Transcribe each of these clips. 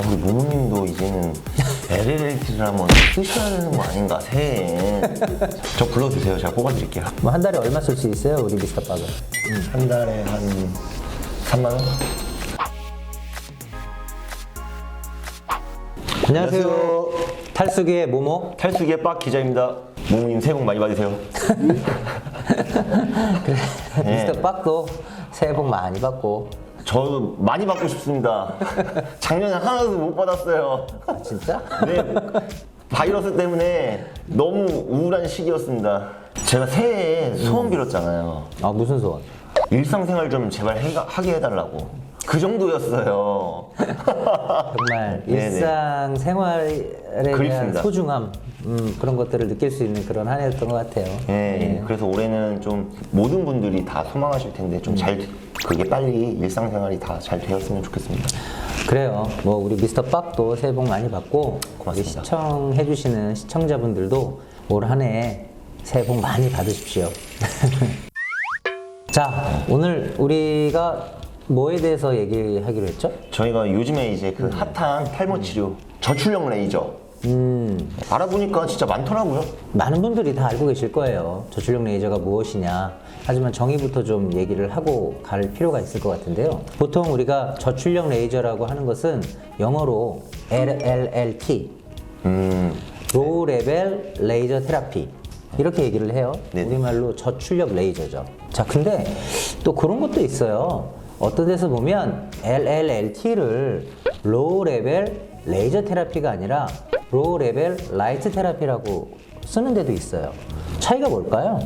우리 모모님도 이제는 LLT를 한번 쓰셔야 되는 거 아닌가 새해. 저 불러주세요. 제가 뽑아드릴게요. 뭐 한 달에 얼마 쓸 수 있어요, 우리 미스터 박은? 한 달에 한 3만 원? 안녕하세요. 탈수기의 모모. 탈수기의 빡 기자입니다. 모모님 새해 복 많이 받으세요. 네. 미스터 박도 새해 복 많이 받고. 저도 많이 받고 싶습니다. 작년에 하나도 못 받았어요. 아, 진짜? 네, 바이러스 때문에 너무 우울한 시기였습니다. 제가 새해에 소원 빌었잖아요. 아, 무슨 소원? 일상생활 좀 제발 해, 하게 해달라고. 그 정도였어요. 정말 네네. 일상 생활에 대한 그립습니다. 소중함 음, 그런 것들을 느낄 수 있는 그런 한 해였던 것 같아요. 예, 그래서 올해는 좀 모든 분들이 다 소망하실 텐데 좀 잘 그게 빨리 일상생활이 다 잘 되었으면 좋겠습니다. 그래요. 뭐 우리 미스터 박도 새해 복 많이 받고 우리 고맙습니다. 시청해주시는 시청자분들도 올 한해 새해 복 많이 받으십시오. 자, 오늘 우리가 뭐에 대해서 얘기하기로 했죠? 저희가 요즘에 이제 그 핫한 탈모 치료 저출력 레이저 음, 알아보니까 진짜 많더라고요. 많은 분들이 다 알고 계실 거예요. 저출력 레이저가 무엇이냐. 하지만 정의부터 좀 얘기를 하고 갈 필요가 있을 것 같은데요. 보통 우리가 저출력 레이저라고 하는 것은 영어로 LLLT, 음, 로우 레벨 레이저 테라피 이렇게 얘기를 해요. 네네. 우리말로 저출력 레이저죠. 자, 근데 또 그런 것도 있어요. 어떤 데서 보면 LLLT를 로우 레벨 레이저 테라피가 아니라 로우 레벨 라이트 테라피라고 쓰는 데도 있어요. 차이가 뭘까요?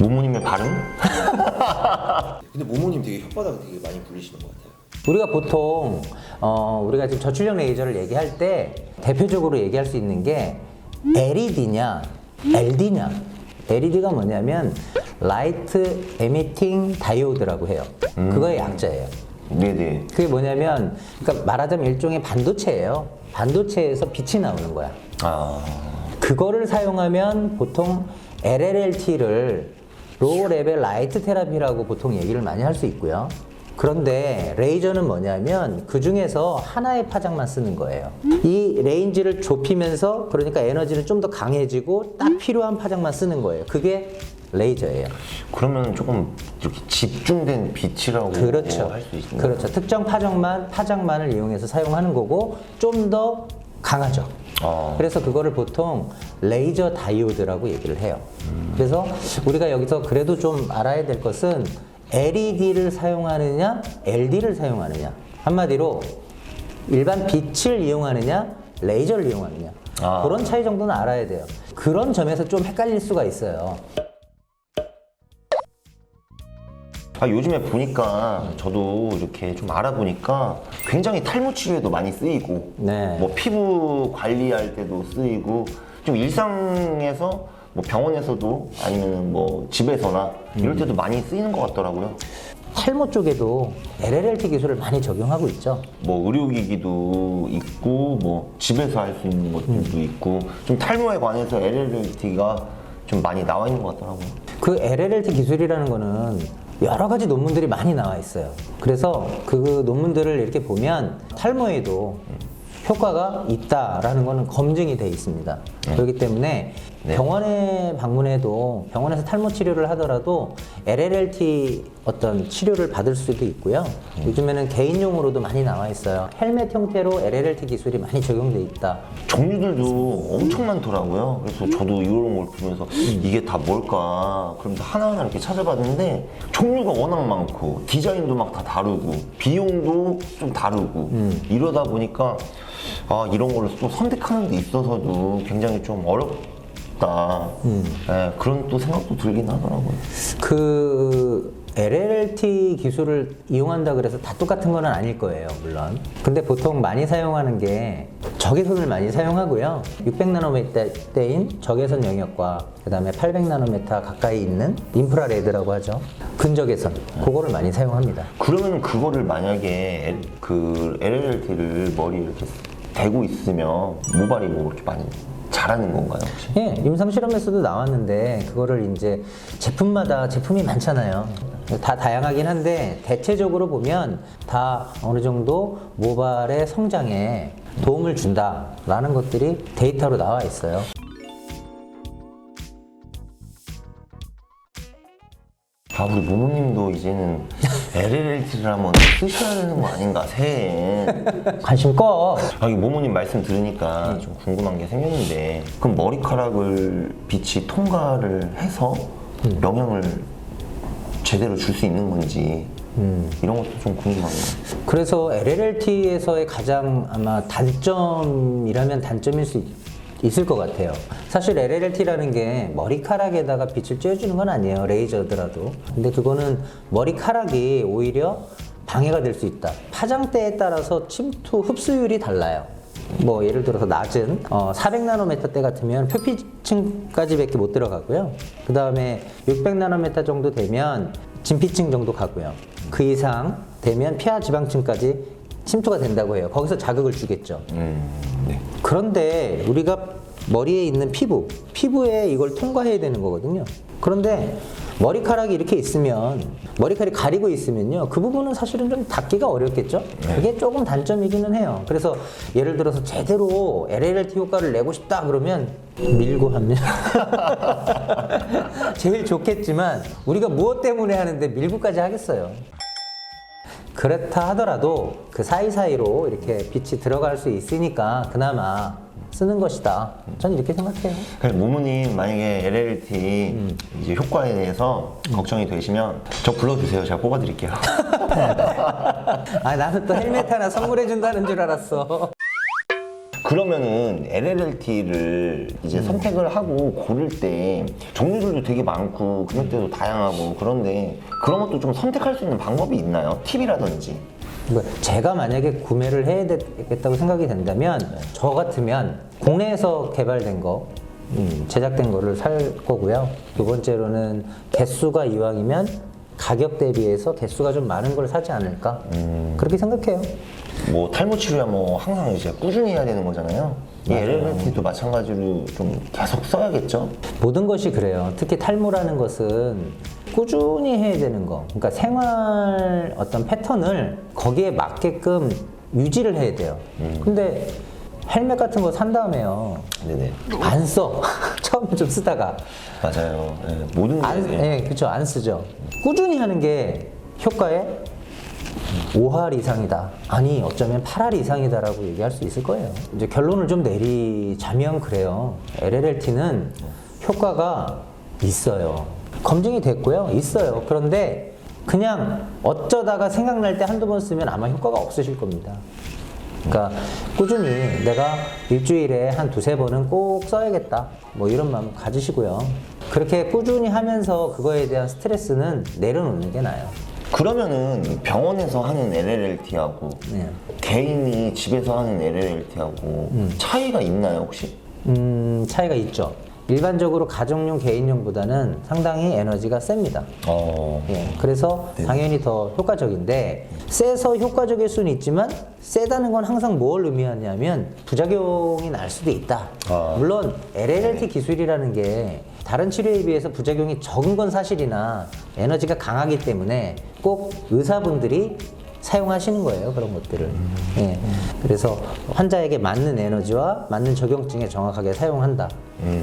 모모님의 발음? 근데 모모님 되게 혓바닥을 되게 많이 불리시는 것 같아요. 우리가 보통 어, 우리가 지금 저출력 레이저를 얘기할 때 대표적으로 얘기할 수 있는 게 LED냐 LD냐 LED가 뭐냐면 라이트 에미팅 다이오드라고 해요. 그거의 약자예요. 네네. 그게 뭐냐면 그러니까 말하자면 일종의 반도체예요. 반도체에서 빛이 나오는 거야. 아, 그거를 사용하면 보통 LLLT를 로우 레벨 라이트 테라피라고 보통 얘기를 많이 할 수 있고요. 그런데 레이저는 뭐냐면 그 중에서 하나의 파장만 쓰는 거예요. 이 레인지를 좁히면서 그러니까 에너지는 좀 더 강해지고 딱 필요한 파장만 쓰는 거예요. 그게 레이저예요. 그러면 조금 이렇게 집중된 빛이라고 그렇죠. 할 수 있나요? 그렇죠. 특정 파장만 파장만을 이용해서 사용하는 거고 좀 더 강하죠. 아. 그래서 그거를 보통 레이저 다이오드라고 얘기를 해요. 그래서 우리가 여기서 그래도 좀 알아야 될 것은 LED를 사용하느냐, LD를 사용하느냐. 한마디로 일반 빛을 이용하느냐, 레이저를 이용하느냐. 아. 그런 차이 정도는 알아야 돼요. 그런 점에서 좀 헷갈릴 수가 있어요. 아, 요즘에 보니까 저도 이렇게 좀 알아보니까 굉장히 탈모 치료에도 많이 쓰이고 네. 뭐 피부 관리할 때도 쓰이고 좀 일상에서 뭐 병원에서도 아니면 뭐 집에서나 이럴 때도 많이 쓰이는 것 같더라고요. 탈모 쪽에도 LLLT 기술을 많이 적용하고 있죠. 뭐 의료기기도 있고 뭐 집에서 할 수 있는 것들도 있고 좀 탈모에 관해서 LLT가 좀 많이 나와 있는 것 같더라고요. 그 LLLT 기술이라는 거는 여러 가지 논문들이 많이 나와 있어요. 그래서 그 논문들을 이렇게 보면 탈모에도 효과가 있다라는 거는 검증이 돼 있습니다. 그렇기 때문에 네. 병원에 방문해도 병원에서 탈모 치료를 하더라도 LLLT 어떤 치료를 받을 수도 있고요. 요즘에는 개인용으로도 많이 나와 있어요. 헬멧 형태로 LLLT 기술이 많이 적용돼 있다. 종류들도 엄청 많더라고요. 그래서 저도 이런 걸 보면서 이게 다 뭘까? 그러면서 하나하나 이렇게 찾아봤는데 종류가 워낙 많고 디자인도 막 다 다르고 비용도 좀 다르고 이러다 보니까 아 이런 걸로 또 선택하는 데 있어서도 굉장히 좀 어렵 다. 예, 그런 또 생각도 들긴 하더라고요. 그 LLT 기술을 이용한다 그래서 다 똑같은 건 아닐 거예요, 물론. 근데 보통 많이 사용하는 게 적외선을 많이 사용하고요. 600나노미터대인 적외선 영역과 그다음에 800나노미터 가까이 있는 인프라레드라고 하죠. 근적외선. 그거를 많이 사용합니다. 그러면 그거를 만약에 L- 그 LLT를 머리에 이렇게 대고 있으면 모발이 뭐 이렇게 많이 자라는 건가요? 혹시? 예, 임상 실험에서도 나왔는데 그거를 이제 제품마다 제품이 많잖아요. 다 다양하긴 한데 대체적으로 보면 다 어느 정도 모발의 성장에 도움을 준다라는 것들이 데이터로 나와 있어요. 아 우리 모모님도 이제는 LLT를 한번 쓰셔야 되는 거 아닌가 새해에 관심 꺼. 아, 이 모모님 말씀 들으니까 좀 궁금한 게 생겼는데 그럼 머리카락을 빛이 통과를 해서 영향을 제대로 줄 수 있는 건지 이런 것도 좀 궁금합니다. 그래서 LLT에서의 가장 아마 단점이라면 단점일 수 있- 있을 것 같아요. 사실 LLT라는 게 머리카락에다가 빛을 쬐주는 건 아니에요. 레이저더라도. 근데 그거는 머리카락이 오히려 방해가 될 수 있다. 파장대에 따라서 침투 흡수율이 달라요. 뭐 예를 들어서 낮은 어, 400나노메타 때 같으면 표피층까지밖에 못 들어가고요. 그 다음에 600나노메타 정도 되면 진피층 정도 가고요. 그 이상 되면 피하 지방층까지 침투가 된다고 해요. 거기서 자극을 주겠죠. 음, 네. 그런데 우리가 머리에 있는 피부, 피부에 이걸 통과해야 되는 거거든요. 그런데 머리카락이 이렇게 있으면 머리카락이 가리고 있으면요. 그 부분은 사실은 좀 닿기가 어렵겠죠. 그게 조금 단점이기는 해요. 그래서 예를 들어서 제대로 LLT 효과를 내고 싶다 그러면 밀고 하면 제일 좋겠지만 우리가 무엇 때문에 하는데 밀고까지 하겠어요. 그렇다 하더라도 그 사이사이로 이렇게 빛이 들어갈 수 있으니까 그나마 쓰는 것이다. 전 이렇게 생각해요. 그래서 모모님 만약에 LLT 이제 효과에 대해서 걱정이 되시면 저 불러주세요. 제가 뽑아드릴게요. 아, 나는 또 헬멧 하나 선물해준다는 줄 알았어. 그러면은 LLT를 이제 선택을 하고 고를 때 종류들도 되게 많고 금액대도 다양하고 그런데 그런 것도 좀 선택할 수 있는 방법이 있나요? 팁이라든지. 뭐 제가 만약에 구매를 해야 되겠다고 생각이 된다면 저 같으면 국내에서 개발된 거 음, 제작된 거를 살 거고요. 두 번째로는 개수가 이왕이면 가격 대비해서 개수가 좀 많은 걸 사지 않을까 그렇게 생각해요. 뭐 탈모 치료야 뭐 항상 이제 꾸준히 해야 되는 거잖아요. 이 LLT도 마찬가지로 좀 계속 써야겠죠. 모든 것이 그래요. 특히 탈모라는 것은 꾸준히 해야 되는 거. 그러니까 생활 어떤 패턴을 거기에 맞게끔 유지를 해야 돼요. 근데 헬멧 같은 거 산 다음에요. 네네. 안 써. 처음 좀 쓰다가. 맞아요. 예, 모든 안, 게 예, 그렇죠. 안 쓰죠. 꾸준히 하는 게 효과에 5할 이상이다. 아니, 어쩌면 8할 이상이다라고 얘기할 수 있을 거예요. 이제 결론을 좀 내리자면 그래요. LLLT는 효과가 있어요. 검증이 됐고요. 있어요. 그런데 그냥 어쩌다가 생각날 때 한두 번 쓰면 아마 효과가 없으실 겁니다. 그러니까 꾸준히 내가 일주일에 한 두세 번은 꼭 써야겠다. 뭐 이런 마음 가지시고요. 그렇게 꾸준히 하면서 그거에 대한 스트레스는 내려놓는 게 나아요. 그러면은 병원에서 하는 LLT하고 네. 개인이 집에서 하는 LLT하고 차이가 있나요 혹시? 음, 차이가 있죠. 일반적으로 가정용, 개인용보다는 상당히 에너지가 셉니다. 어. 예, 그래서 당연히 더 효과적인데 세서 효과적일 수는 있지만 세다는 건 항상 뭘 의미하냐면 부작용이 날 수도 있다. 아. 물론 LLT 기술이라는 게 다른 치료에 비해서 부작용이 적은 건 사실이나 에너지가 강하기 때문에 꼭 의사분들이 사용하시는 거예요 그런 것들을. 예, 그래서 환자에게 맞는 에너지와 맞는 적용증에 정확하게 사용한다.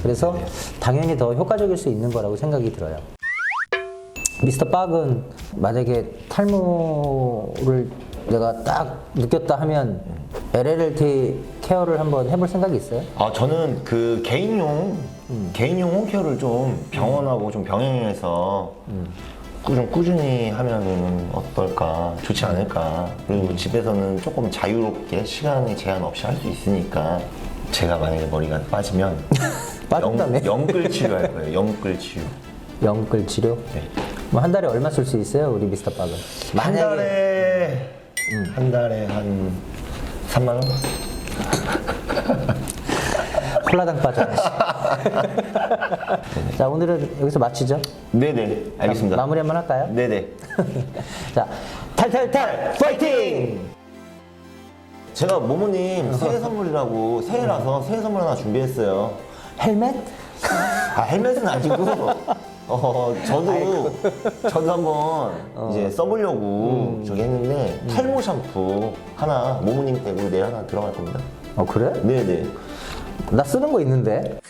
그래서 당연히 더 효과적일 수 있는 거라고 생각이 들어요. 미스터 빡은 만약에 탈모를 내가 딱 느꼈다 하면 LLT 케어를 한번 해볼 생각이 있어요? 아 저는 그 개인용 개인용 홈케어를 좀 병원하고 좀 병행해서 꾸- 좀 꾸준히 하면은 어떨까 좋지 않을까 그리고 집에서는 조금 자유롭게 시간에 제한 없이 할 수 있으니까 제가 만약에 머리가 빠지면 빠진다며? 영, 영끌 치료할 거예요 영끌 치료 영끌 치료? 네. 뭐 한 달에 얼마 쓸 수 있어요, 우리 미스터 빡은? 한 달에 한 달에 한 3만 원? 콜라당 빠져야지. 자, 오늘은 여기서 마치죠. 네네 알겠습니다 마무리 한번 할까요? 네네 자, 탈탈탈 파이팅! 제가 모모님 새해 선물이라고 새해라서 새해 선물 하나 준비했어요. 헬멧? 아 헬멧은 아니고 어, 저도 저도 한번 이제 써보려고 저기 했는데 탈모 샴푸 하나 모모님 댁으로 내일 하나 들어갈 겁니다. 어 그래? 네네. 나 쓰는 거 있는데.